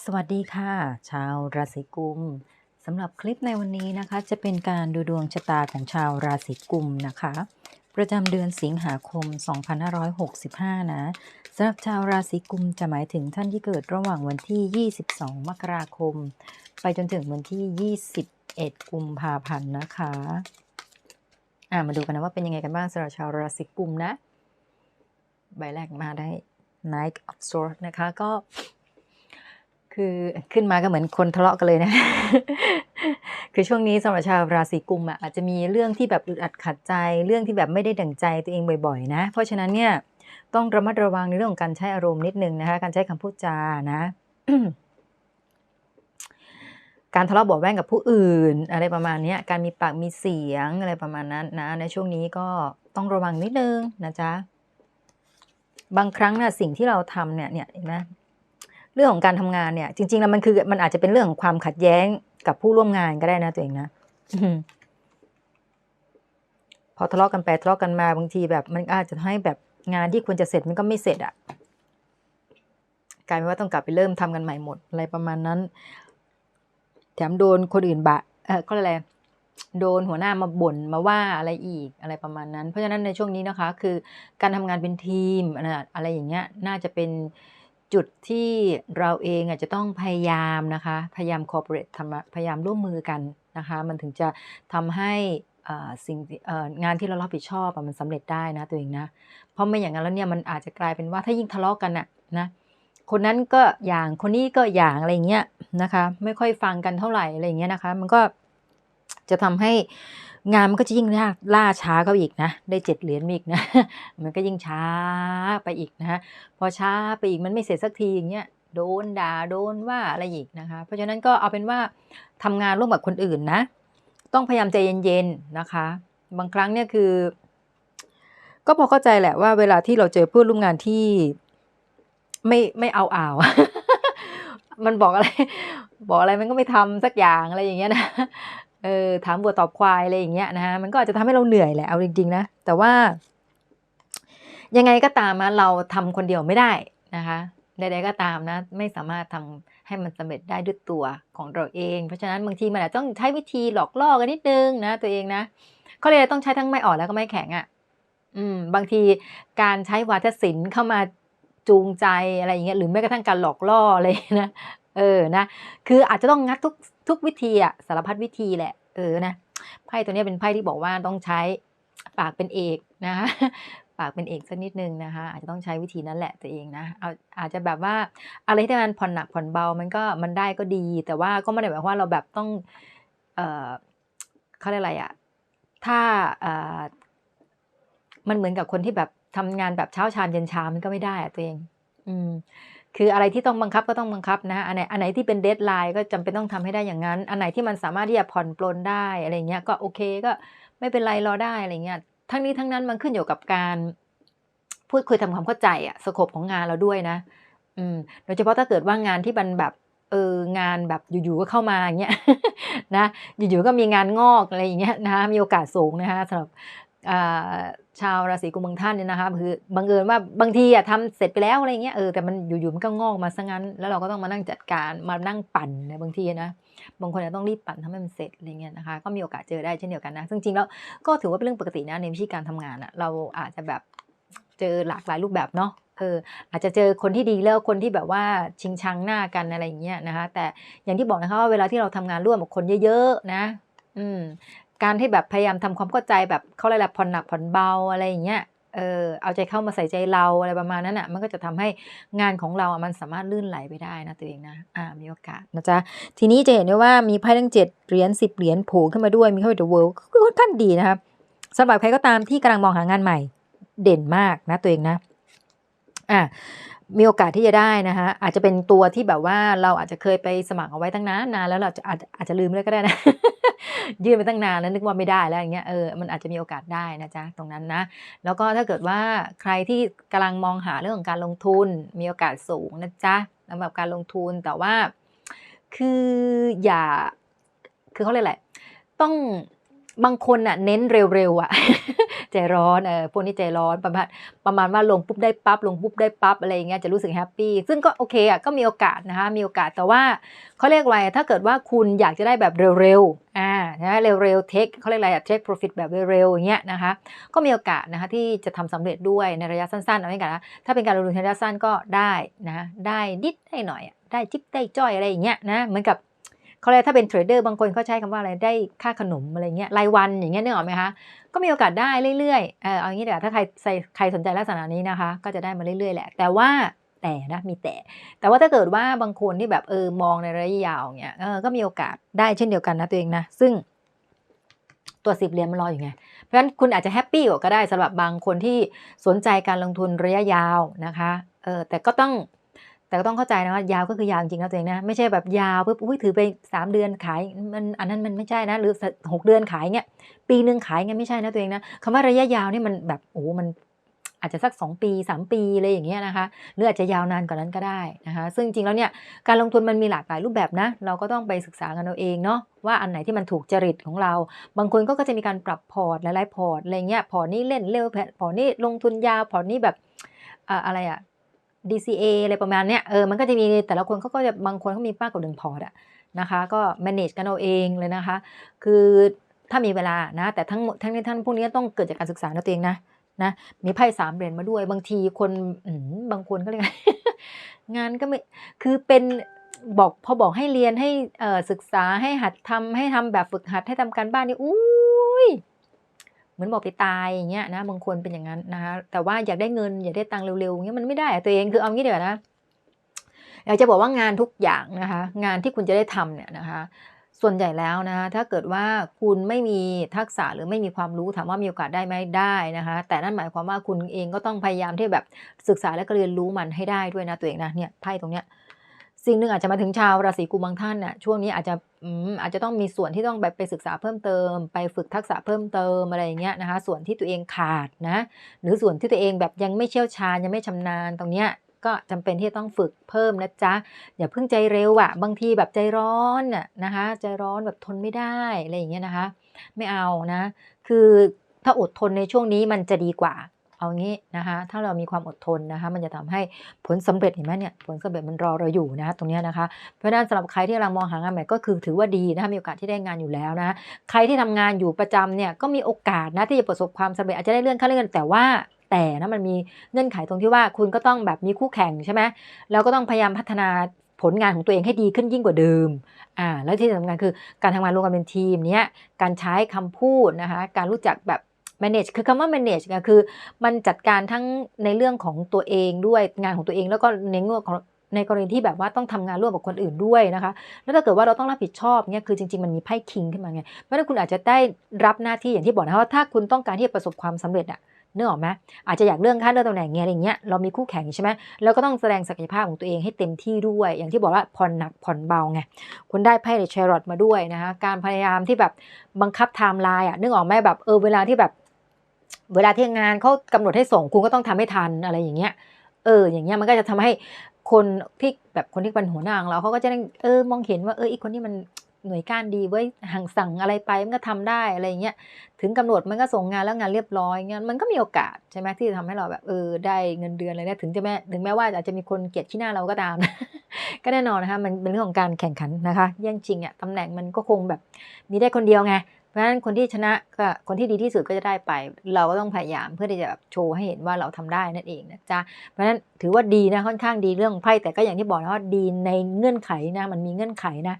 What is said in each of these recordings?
สวัสดีค่ะ ชาวราศีกุมสำหรับคลิปในวันนี้นะคะ จะเป็นการดูดวงชะตาของชาวราศีกุมนะคะ ประจำเดือนสิงหาคม 2565 นะสำหรับชาวราศีกุมจะหมายถึงท่านที่เกิดระหว่างวันที่ 22 มกราคม ไปจนถึงวันที่ 21 กุมภาพันธ์นะคะอ่ามาดูกันนะว่าเป็นยังไงกันบ้างสำหรับชาวราศีกุมนะ ใบแรกมาได้ Knight of Swords นะคะก็ คือขึ้นมาก็เหมือนคนทะเลาะกันเลยนะ คือช่วงนี้สำหรับชาวราศีกุมอะอาจจะมีเรื่องที่แบบอึดอัดขัดใจเรื่องที่แบบไม่ได้ดั่งใจตัวเองบ่อยๆ นะ เพราะฉะนั้นเนี่ยต้องระมัดระวังในเรื่องของการใช้อารมณ์นิดนึงนะคะการใช้คำพูดจานะการทะเลาะเบาแว้งกับผู้อื่น อะไรประมาณนี้การมีปากมีเสียงอะไรประมาณนั้นนะ ในช่วงนี้ก็ต้องระวังนิดนึงนะจ๊ะ บางครั้งนะสิ่งที่เราทำเนี่ยเนี่ยเห็นไหม เรื่องของการทำงานเนี่ย จริงๆแล้วมันคือมันอาจจะเป็นเรื่องของความขัดแย้งกับผู้ร่วมงานก็ได้นะตัวเองนะพอทะเลาะกันไปทะเลาะกันมาบางทีแบบมันอาจจะให้แบบงานที่ควรจะเสร็จมันก็ไม่เสร็จอะ่ะกลายเป็นว่าต้องกลับไปเริ่มทำกันใหม่หมดอะไรประมาณนั้น แถมโดนคนอื่นบะเออก็อะไรโดนหัวหน้ามาบ่นมาว่าอะไรอีกอะไรประมาณนั้น เพราะฉะนั้นในช่วงนี้นะคะ คือการทำงานเป็นทีมอะไรอย่างเงี้ย น่าจะเป็น จุดที่เราเองอาจจะต้องพยายามนะคะ พยายามคอร์ปอเรทพยายามร่วมมือกันนะคะ มันถึงจะทำให้สิ่งงานที่เรารับผิดชอบมันสำเร็จได้นะตัวเองนะ เพราะไม่อย่างนั้นแล้วเนี่ยมันอาจจะกลายเป็นว่าถ้ายิ่งทะเลาะกันน่ะนะคนนั้นก็อย่างคนนี้ก็อย่างอะไรเงี้ยนะคะ ไม่ค่อยฟังกันเท่าไหร่อะไรเงี้ยนะคะ มันก็จะทำให้ งานมันก็จะยิ่งล่าล่าช้าเข้าอีกนะ ได้เจ็ดเหรียญมาอีกนะ มันก็ยิ่งช้าไปอีกนะพอช้าไปอีกมันไม่เสร็จสักทีอย่างเงี้ยโดนด่าโดนว่าอะไรอีกนะคะ เพราะฉะนั้นก็เอาเป็นว่าทำงานร่วมกับคนอื่นนะ ต้องพยายามใจเย็นๆนะคะ บางครั้งเนี่ยคือ ก็พอเข้าใจแหละว่า เวลาที่เราเจอเพื่อนร่วมงานที่ไม่ไม่เอาอ่าวมันบอกอะไร บอกอะไรมันก็ไม่ทำสักอย่างอะไรอย่างเงี้ยนะ เออถามบัวตอบควายอะไรอย่างเงี้ยนะฮะมันก็อาจจะทำให้เราเหนื่อยแหละเอาจริงๆนะแต่ว่า ยังไงก็ตามนะเราทำคนเดียวไม่ได้นะคะใดๆก็ตามนะ ไม่สามารถทำให้มันสำเร็จได้ด้วยตัวของเราเอง เพราะฉะนั้นบางทีมันอาจจะต้องใช้วิธีหลอกล่อกันนิดนึงนะตัวเองนะเขาเลยต้องใช้ทั้งไม่อ่อนแล้วก็ไม่แข็งอะ่ะอืมบางทีการใช้วาทศิลป์เข้ามาจูงใจอะไรอย่างเงี้ยหรือแม้กระทั่งการหลอกล่ออะไรนะเออนะ คืออาจจะต้องงัดทุก ทุกวิธีอะสารพัดวิธีแหละ เออนะไพ่ตัวนี้เป็นไพ่ที่บอกว่าต้องใช้ปากเป็นเอกนะคะปากเป็นเอกสักนิดนึงนะคะอาจจะต้องใช้วิธีนั้นแหละตัวเองนะเอาอาจจะแบบว่าอะไรที่มันผ่อนหนักผ่อนเบามันก็มันได้ก็ดี แต่ว่าก็ไม่ได้หมายว่าเราแบบต้องเออเขาเรียกอะไรอะถ้าเออมันเหมือนกับคนที่แบบทำงานแบบเช้าชามเย็นชามมันก็ไม่ได้อะตัวเอง อืม คืออะไรที่ต้องบังคับก็ต้องบังคับนะอันไหนอันไหนที่เป็นเดทไลน์ก็จำเป็นต้องทำให้ได้อย่างนั้น อันไหนที่มันสามารถที่จะผ่อนปลนได้อะไรเงี้ยก็โอเคก็ไม่เป็นไรรอได้อะไรเงี้ยทั้งนี้ทั้งนั้นมันขึ้นอยู่กับการพูดคุยทำความเข้าใจอะสโคปของงานเราด้วยนะ อืม โดยเฉพาะถ้าเกิดว่างานที่มันแบบเอองานแบบอยู่ๆก็เข้ามาอย่างเงี้ยนะอยู่ๆก็มีงานงอกอะไรอย่างเงี้ยนะคะมีโอกาสสูงนะคะสำหรับ ชาวราศีกุมบางท่านเนี่ยนะคะคือบังเอิญว่าบางทีอะทำเสร็จไปแล้วอะไรเงี้ยเออแต่มันอยู่ๆมันก็งอกมาซะงั้น แล้วเราก็ต้องมานั่งจัดการมานั่งปั่นในบางทีนะบางคนจะต้องรีบปั่นทำให้มันเสร็จอะไรเงี้ยนะคะก็มีโอกาสเจอได้เช่นเดียวกันนะซึ่งจริงแล้วก็ถือว่าเป็นเรื่องปกตินะในวิธีการทำงานอะเราอาจจะแบบเจอหลากหลายรูปแบบเนาะเอออาจจะเจอคนที่ดีแล้วคนที่แบบว่าชิงชังหน้ากันอะไรอย่างเงี้ยนะคะแต่อย่างที่บอกนะคะว่าเวลาที่เราทำงานร่วมกับคนเยอะๆนะอืม การที่แบบพยายามทำความเข้าใจแบบเขาอะไรแบบผ่อนหนักผ่อนเบาอะไรอย่างเงี้ยเออเอาใจเข้ามาใส่ใจเราอะไรประมาณนั้นอะมันก็จะทำให้งานของเราอะมันสามารถลื่นไหลไปได้นะตัวเองนะอ่ามีโอกาสนะจ๊ะทีนี้จะเห็นได้ว่ามีไพ่ทั้งเจ็ดเหรียญสิบเหรียญโผล่ขึ้นมาด้วยมีเข้าไป The World ก็ค่อนข้างดีนะครับสำหรับใครก็ตามที่กำลังมองหางานใหม่เด่นมากนะตัวเองนะอ่ามีโอกาสที่จะได้นะคะอาจจะเป็นตัวที่แบบว่าเราอาจจะเคยไปสมัครเอาไว้ตั้งนานนานแล้วเราจะอาจอาจจะลืมเลยก็ได้นะ ยื่นไปตั้งนานแล้วนึกว่าไม่ได้แล้วอย่างเงี้ยเออมันอาจจะมีโอกาสได้นะจ๊ะตรงนั้นนะแล้วก็ถ้าเกิดว่าใครที่กำลังมองหาเรื่องของการลงทุนมีโอกาสสูงนะจ๊ะสำหรับการลงทุนแต่ว่าคืออย่าคือเขาเรียกอะไรต้อง บางคนอะเน้นเร็วๆอะใจร้อนเออพวกนี้ใจร้อนประมาณประมาณว่าลงปุ๊บได้ปั๊บลงปุ๊บได้ปั๊บอะไรอย่างเงี้ยจะรู้สึกแฮปปี้ซึ่งก็โอเคอะก็มีโอกาสนะคะมีโอกาสแต่ว่าเขาเรียกว่าถ้าเกิดว่าคุณอยากจะได้แบบเร็วๆอ่านะเร็วๆเทคเขาเรียกอะไรอะเทค profit แบบเร็วๆอย่างเงี้ยนะคะก็มีโอกาสนะคะที่จะทำสำเร็จด้วยในระยะสั้นๆเอาไว้กันนะถ้าเป็นการลงทุนระยะสั้นก็ได้นะได้นิดได้หน่อยอะได้จิ๊บได้จ้อยอะไรอย่างเงี้ยนะเหมือนกับ เขาเรียถ้าเป็นเทรดเดอร์บางคนเขาใช้คำว่าอะไรได้ค่าขนมอะไรเงี้ยรายวันอย่างเงี้ยนึกออกไหมคะก็มีโอกาสได้เรื่อยๆเออเอางี้เดี๋ยวถ้าใครใครสนใจลักษณะนี้นะคะ ก็จะได้มาเรื่อยๆแหละ แต่ว่าแต่นะมีแต่ แต่ว่าถ้าเกิดว่าบางคนที่แบบเออมองในระยะยาวเนี่ยเออก็มีโอกาสได้เช่นเดียวกันนะตัวเองนะซึ่งตัวสิบเหรียญมันรออยู่ไง เพราะฉะนั้นคุณอาจจะแฮปปี้กว่าก็ได้สำหรับบางคนที่สนใจการลงทุนระยะยาวนะคะ เออแต่ก็ต้อง แต่ก็ต้องเข้าใจนะว่ายาวก็คือยาวจริงๆนะตัวเองนะไม่ใช่แบบยาวปุ๊บอุ้ยถือไปสามเดือนขายมันอันนั้นมันไม่ใช่นะ หรือหกเดือนขายเงี้ยปีหนึ่งขายเงี้ยไม่ใช่นะตัวเองนะคำว่าระยะยาวนี่มันแบบโอ้มันอาจจะสัก 2 ปี 3 ปีอะไรอย่างเงี้ยนะคะหรืออาจจะยาวนานกว่านั้นก็ได้นะคะซึ่งจริงๆแล้วเนี่ยการลงทุนมันมีหลากหลายรูปแบบนะ เราก็ต้องไปศึกษากันเอาเองเนาะว่าอันไหนที่มันถูกจริตของเรา บางคนก็จะมีการปรับพอร์ตหลายๆพอร์ตอะไรเงี้ยพอร์ตนี้เล่นเร็วพอร์ตนี้ลงทุนยาวพอร์ตนี้แบบอะไรอะ DCA อะไรประมาณเนี้ยเออมันก็จะมีแต่ละคนเขาก็จะบางคนเขามีมากกว่าหนึ่งพอร์ตอะนะคะ ก็ manage กันเอาเองเลยนะคะ คือถ้ามีเวลานะ แต่ทั้งทั้งนี้ทั้งพวกนี้ต้องเกิดจากการศึกษาตัวเองนะนะมีไพ่สามเหรียญมาด้วย บางทีคนบางคนก็เลยกงานก็ไม่คือเป็นบอกพอบอกให้เรียนให้ศึกษาให้หัดทำให้ทำแบบฝึกหัดให้ทำการบ้านนี่อุ้ย เหมือนบอกไปตายอย่างเงี้ยนะบางคนเป็นอย่างนั้นนะคะแต่ว่าอยากได้เงินอยากได้ตังค์เร็วๆอย่างเงี้ยมันไม่ได้ตัวเองคือเอางี้เดี๋ยวนะอยากจะบอกว่างานทุกอย่างนะคะ งานที่คุณจะได้ทำเนี่ยนะคะ ส่วนใหญ่แล้วนะคะถ้าเกิดว่าคุณไม่มีทักษะหรือไม่มีความรู้ถามว่ามีโอกาสได้ไหมได้นะคะ แต่นั่นหมายความว่าคุณเองก็ต้องพยายามที่แบบศึกษาและก็เรียนรู้มันให้ได้ด้วยนะตัวเองนะเนี่ยไพ่ตรงเนี้ย สิ่งหนึ่งอาจจะมาถึงชาวราศีกุมบางท่านเนี่ยช่วงนี้อาจจะอืมอาจจะต้องมีส่วนที่ต้องแบบไปศึกษาเพิ่มเติม ไปฝึกทักษะเพิ่มเติมอะไรอย่างเงี้ยนะคะ ส่วนที่ตัวเองขาดนะ หรือส่วนที่ตัวเองแบบยังไม่เชี่ยวชาญยังไม่ชำนาญตรงเนี้ยก็จำเป็นที่ต้องฝึกเพิ่มนะจ๊ะ อย่าเพิ่งใจเร็วอะบางทีแบบใจร้อนน่ะนะคะ ใจร้อนแบบทนไม่ได้อะไรอย่างเงี้ยนะคะ ไม่เอานะ คือถ้าอดทนในช่วงนี้มันจะดีกว่า เอางี้นะคะถ้าเรามีความอดทนนะคะมันจะทำให้ผลสำเร็จเห็นไหมเนี่ยผลสำเร็จมันรอเราอยู่นะตรงนี้นะคะเพราะฉะนั้นสำหรับใครที่กำลังมองหางานใหม่ก็คือถือว่าดีนะคะมีโอกาสที่ได้งานอยู่แล้วนะใครที่ทำงานอยู่ประจำเนี่ยก็มีโอกาสนะที่จะประสบความสำเร็จอาจจะได้เลื่อนขั้นเลื่อนแต่ว่าแต่นะมันมีเงื่อนไขตรงที่ว่าคุณก็ต้องแบบมีคู่แข่งใช่ไหมแล้วก็ต้องพยายามพัฒนาผลงานของตัวเองให้ดีขึ้นยิ่งกว่าเดิม อ่า แล้วที่สำคัญคือการทำงานร่วมกันเป็นทีมเนี้ย การใช้คำพูดนะคะ การรู้จักแบบ manage คือคำว่า manage ก็คือมันจัดการทั้งในเรื่องของตัวเองด้วยงานของตัวเอง แล้วก็ในเรื่องของในกรณีที่แบบว่าต้องทำงานร่วมกับคนอื่นด้วยนะคะ แล้วถ้าเกิดว่าเราต้องรับผิดชอบเนี่ยคือจริง ๆ มันมีไพ่คิงขึ้นมาไง เพราะฉะนั้นคุณอาจจะได้รับหน้าที่อย่างที่บอกนะว่าถ้าคุณต้องการที่จะประสบความสำเร็จอะนึกออกไหมอาจจะอยากเลื่อนขั้นเลื่อนตำแหน่งเงี้ยอะไรเงี้ย เรามีคู่แข่งใช่ไหมแล้วก็ต้องแสดงศักยภาพของตัวเองให้เต็มที่ด้วย อย่างที่บอกว่าผ่อนหนักผ่อนเบาไง คุณได้ไพ่เดชรอตมาด้วยนะคะ การพยายามที่แบบบังคับไทม์ไลน์อะนึกออกไหมแบบเออเวลาที่แบบ เวลาที่งานเขากำหนดให้ส่งคุณก็ต้องทำให้ทันอะไรอย่างเงี้ย เออ อย่างเงี้ยมันก็จะทำให้คนที่แบบคนที่เป็นหัวหน้าของเราเขาก็จะได้เออมองเห็นว่าเอออีกคนนี้มันหน่วยก้านดีเว้ยห่างสั่งอะไรไปมันก็ทำได้อะไรอย่างเงี้ยถึงกำหนดมันก็ส่งงานแล้วงานเรียบร้อยเงี้ยมันก็มีโอกาสใช่ไหมที่จะทำให้เราแบบเออได้เงินเดือนอะไรเนี่ยถึงจะแม้ถึงแม้ว่าอาจจะมีคนเกลียดที่หน้าเราก็ตาม ก็แน่นอนนะคะมันเป็นเรื่องของการแข่งขันนะคะแย่งชิงอะตำแหน่งมันก็คงแบบมีได้คนเดียวไง เพราะฉะนั้นคนที่ชนะก็คนที่ดีที่สุดก็จะได้ไป เราก็ต้องพยายามเพื่อที่จะโชว์ให้เห็นว่าเราทำได้นั่นเองนะจ๊ะเพราะฉะนั้นถือว่าดีนะค่อนข้างดีเรื่องไพ่แต่ก็อย่างที่บอกนะว่าดีในเงื่อนไขนะมันมีเงื่อนไขนะ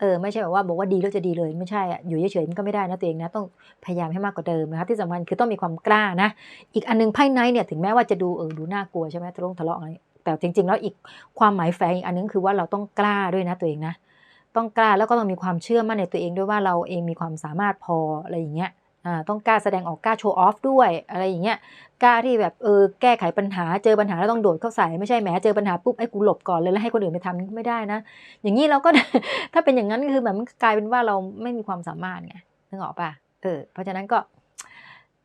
เออไม่ใช่แบบว่าบอกว่าดีแล้วจะดีเลยไม่ใช่อะอยู่เฉยๆมันก็ไม่ได้นะตัวเองนะต้องพยายามให้มากกว่าเดิมนะคะที่สำคัญคือต้องมีความกล้านะ อีกอันนึงไพ่ไนท์เนี่ยถึงแม้ว่าจะดูเออดูน่ากลัวใช่ไหมทะเลาะทะลาะอะไรแต่จริง ๆ แล้วอีกความหมายแฝงอีกอันนึงคือว่าเราต้องกล้าด้วยนะตัวเองนะ ต้องกล้าแล้วก็ต้องมีความเชื่อมั่นในตัวเองด้วยว่าเราเองมีความสามารถพออะไรอย่างเงี้ยอ่าต้องกล้าแสดงออกกล้าโชว์ออฟด้วย อะไรอย่างเงี้ยกล้าที่แบบเออแก้ไขปัญหาเจอปัญหาแล้วต้องโดดเข้าใส่ไม่ใช่แหมเจอปัญหาปุ๊บไอ้กูหลบก่อนเลยแล้วให้คนอื่นไปทำไม่ได้นะ อย่างนี้เราก็ถ้าเป็นอย่างนั้นคือแบบมันกลายเป็นว่าเราไม่มีความสามารถไงนึกออกป่ะเออเพราะฉะนั้นก็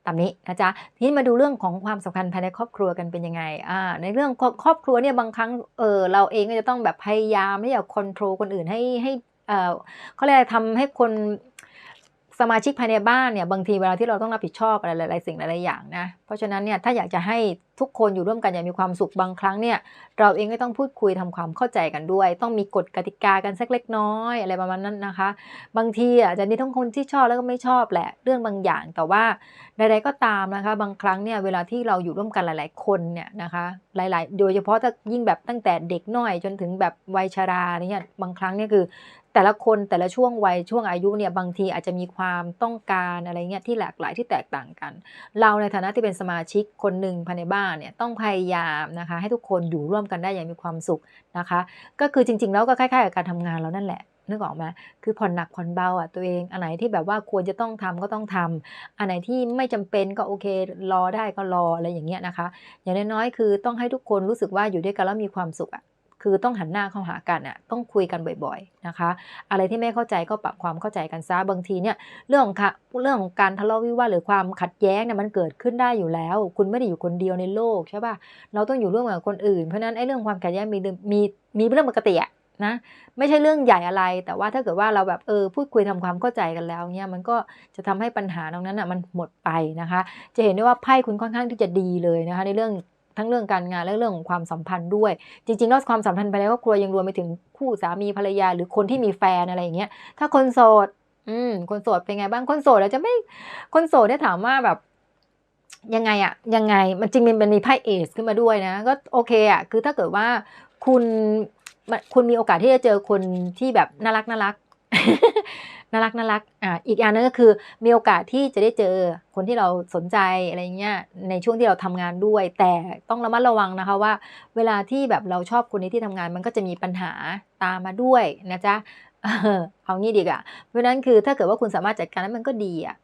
ตามนี้นะจ๊ะทีนี้มาดูเรื่องของความสัมพันธ์ภายในครอบครัวกันเป็นยังไงอ่าในเรื่องครอบครัวเนี่ยบางครั้งเออเราเองก็จะต้องแบบพยายามที่จะควบคุมคนอื่นให้ให้เออเขาเรียกทำให้คน สมาชิกภายในบ้านเนี่ยบางทีเวลาที่เราต้องรับผิดชอบอะไรหลายๆสิ่งหลายๆอย่างนะเพราะฉะนั้นเนี่ยถ้าอยากจะให้ทุกคนอยู่ร่วมกันอย่างมีความสุขบางครั้งเนี่ยเราเองก็ต้องพูดคุยทำความเข้าใจกันด้วย ต้องมีกฎกติกากันสักเล็กน้อยอะไรประมาณนั้นนะคะ บางทีอาจจะมีทั้งคนที่ชอบแล้วก็ไม่ชอบแหละเรื่องบางอย่าง แต่ว่าใดๆก็ตามนะคะ บางครั้งเนี่ยเวลาที่เราอยู่ร่วมกันหลาย ๆ คนเนี่ยนะคะหลาย ๆ โดยเฉพาะถ้ายิ่งแบบตั้งแต่เด็กน้อยจนถึงแบบวัยชราเนี่ยบางครั้งเนี่ยคือ แต่ละคนแต่ละช่วงวัยช่วงอายุเนี่ยบางทีอาจจะมีความต้องการอะไรเงี้ยที่หลากหลายที่แตกต่างกัน เราในฐานะที่เป็นสมาชิกคนหนึ่งภายในบ้านเนี่ยต้องพยายามนะคะให้ทุกคนอยู่ร่วมกันได้อย่างมีความสุขนะคะ ก็คือจริง ๆ แล้วก็คล้ายๆกับการทำงานเรานั่นแหละนึกออกไหมคือผ่อนหนักผ่อนเบาอะตัวเอง อันไหนที่แบบว่าควรจะต้องทำก็ต้องทำอันไหนที่ไม่จำเป็นก็โอเค รอได้ก็รออะไรอย่างเงี้ยนะคะ อย่างน้อยๆคือต้องให้ทุกคนรู้สึกว่าอยู่ด้วยกันแล้วมีความสุขอะ คือต้องหันหน้าเข้าหากันอะต้องคุยกันบ่อยๆนะคะ อะไรที่ไม่เข้าใจก็ปรับความเข้าใจกันซะบางทีเนี่ยเรื่องของค่ะเรื่องของการทะเลาะวิวาทหรือความขัดแย้งเนี่ยมันเกิดขึ้นได้อยู่แล้ว คุณไม่ได้อยู่คนเดียวในโลกใช่ป่ะเราต้องอยู่ร่วมกับคนอื่นเพราะนั้นไอ้เรื่องความขัดแย้งมีมีมีเรื่องปกติอะนะไม่ใช่เรื่องใหญ่อะไร แต่ว่าถ้าเกิดว่าเราแบบเออพูดคุยทำความเข้าใจกันแล้วเนี่ยมันก็จะทำให้ปัญหาตรงนั้นอะมันหมดไปนะคะ จะเห็นได้ว่าไพ่คุณค่อนข้างที่จะดีเลยนะคะ ในเรื่อง ทั้งเรื่องการงานและเรื่องของความสัมพันธ์ด้วย จริงๆแล้วความสัมพันธ์ภายในครอบครัวยังรวมไปถึงคู่สามีภรรยาหรือคนที่มีแฟนอะไรอย่างเงี้ยถ้าคนโสด อืม คนโสดเป็นไงบ้างคนโสดแล้วจะไม่คนโสดเนี่ยถามว่าแบบยังไงอะยังไงมันจริงมันมีไพ่เอสขึ้นมาด้วยนะ ก็โอเคอะคือถ้าเกิดว่าคุณคุณมีโอกาสที่จะเจอคนที่แบบน่ารักน่ารัก น่ารักน่ารักอ่าอีกอย่างนึงก็คือมีโอกาสที่จะได้เจอคนที่เราสนใจอะไรเงี้ยในช่วงที่เราทำงานด้วย แต่ต้องระมัดระวังนะคะว่า เวลาที่แบบเราชอบคนในที่ทำงานมันก็จะมีปัญหาตามมาด้วยนะจ๊ะเอางี้ดีกว่าเพราะนั้นคือถ้าเกิดว่าคุณสามารถจัดการนั้นมันก็ดีอะ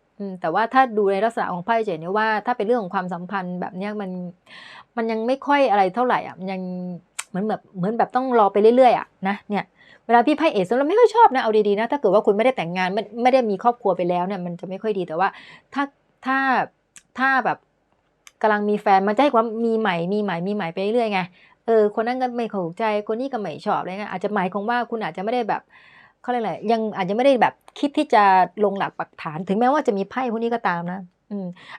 แต่ว่าถ้าดูในลักษณะของไพ่เจเนี่ยว่าถ้าเป็นเรื่องของความสัมพันธ์แบบเนี้ยมันมันยังไม่ค่อยอะไรเท่าไหร่อะมันยัง เหมือนแบบเหมือนแบบต้องรอไปเรื่อยๆอะนะเนี่ยเวลาพี่ไพ่เอสเราไม่ค่อยชอบนะเอาดีๆนะถ้าเกิดว่าคุณไม่ได้แต่งงานไม่ไม่ได้มีครอบครัวไปแล้วเนี่ยมันจะไม่ค่อยดีแต่ว่าถ้าถ้าถ้าแบบกำลังมีแฟนมันจะให้ความมีใหม่มีใหม่มีใหม่ไปเรื่อยไงเออคนนั้นก็ไม่เข้าใจคนนี้ก็ไม่ชอบอะไรเงี้ยอาจจะหมายความว่าคุณอาจจะไม่ได้แบบเขาเรียกอะไรยังอาจจะไม่ได้แบบคิดที่จะลงหลักปักฐาน ถึงแม้ว่าจะมีไพ่พวกนี้ก็ตามนะ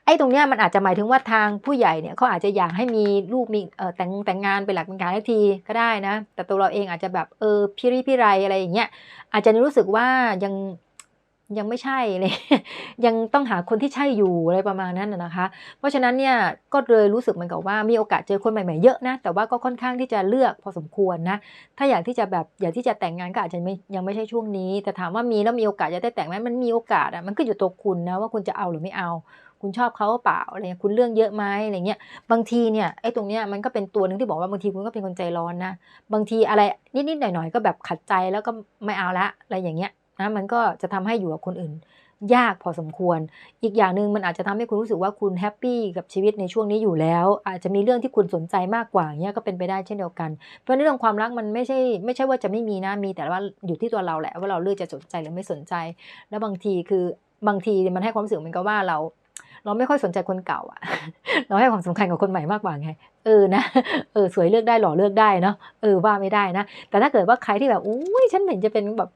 ไอ้ตรงเนี้ยมันอาจจะหมายถึงว่าทางผู้ใหญ่เนี่ยเขาอาจจะอยากให้มีลูกมีเอ่อแต่งแต่งงานเป็นหลักเป็นการทันทีก็ได้นะ แต่ตัวเราเองอาจจะแบบเออพิริพิไรอะไรอย่างเงี้ยอาจจะรู้สึกว่ายัง ยังไม่ใช่เลยยังต้องหาคนที่ใช่อยู่อะไรประมาณนั้นนะคะ เพราะฉะนั้นเนี่ยก็เลยรู้สึกเหมือนกับว่ามีโอกาสเจอคนใหม่ๆเยอะนะ แต่ว่าก็ค่อนข้างที่จะเลือกพอสมควรนะ ถ้าอยากที่จะแบบอยากที่จะแต่งงานก็อาจจะไม่ยังไม่ใช่ช่วงนี้ แต่ถามว่ามีแล้วมีโอกาสจะได้แต่งไหมมันมีโอกาสอะมันขึ้นอยู่ตัวคุณนะว่าคุณจะเอาหรือไม่เอา คุณชอบเขาเปล่าอะไรเงี้ยคุณเรื่องเยอะไหมอะไรเงี้ยบางทีเนี่ยไอ้ตรงเนี้ยมันก็เป็นตัวหนึ่งที่บอกว่าบางทีคุณก็เป็นคนใจร้อนนะบางทีอะไรนิดๆหน่อยๆก็แบบขัดใจแล้วก็ไม่เอาละอะไรอย่างเงี้ย นะมันก็จะทำให้อยู่กับคนอื่น ยากพอสมควร อีกอย่างหนึ่งมันอาจจะทำให้คุณรู้สึกว่าคุณแฮปปี้กับชีวิตในช่วงนี้อยู่แล้ว อาจจะมีเรื่องที่คุณสนใจมากกว่าเนี้ยก็เป็นไปได้เช่นเดียวกัน เพราะในเรื่องความรักมันไม่ใช่ไม่ใช่ว่าจะไม่มีนะมีแต่ว่าอยู่ที่ตัวเราแหละว่าเราเลือกจะสนใจหรือไม่สนใจ แล้วบางทีคือบางทีมันให้ความรู้สึกเหมือนกับว่าเราเราไม่ค่อยสนใจคนเก่าอะเราให้ความสำคัญกับคนใหม่มากกว่าไง เออนะ เออสวยเลือกได้หล่อเลือกได้เนาะ เออว่าไม่ได้นะ แต่ถ้าเกิดว่าใครที่แบบ อุ้ยฉันเห็นจะเป็นแบบ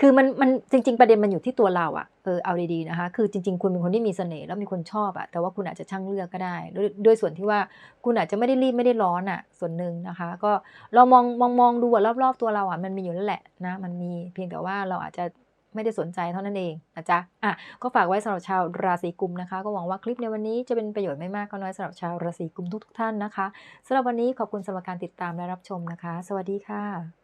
คือมันมันจริง ๆ ประเด็นมันอยู่ที่ตัวเราอะเออเอาดีๆนะคะ คือจริง ๆ คุณเป็นคนที่มีเสน่ห์แล้วมีคนชอบอะแต่ว่าคุณอาจจะช่างเลือกก็ได้ด้วยด้วยส่วนที่ว่าคุณอาจจะไม่ได้รีบไม่ได้ร้อนอะส่วนหนึ่งนะคะ ก็เรามองมองมองดูรอบๆตัวเราอะมันมีอยู่แล้วแหละนะ มันมีเพียงแต่ว่าเราอาจจะไม่ได้สนใจเท่านั้นเองนะจ๊ะอะก็ฝากไว้สำหรับชาวราศีกุมนะคะ ก็หวังว่าคลิปในวันนี้จะเป็นประโยชน์ไม่มากก็น้อยสำหรับชาวราศีกุมทุกๆท่านนะคะสำหรับวันนี้ขอบคุณสำหรับการติดตามและรับชมนะคะ สวัสดีค่ะ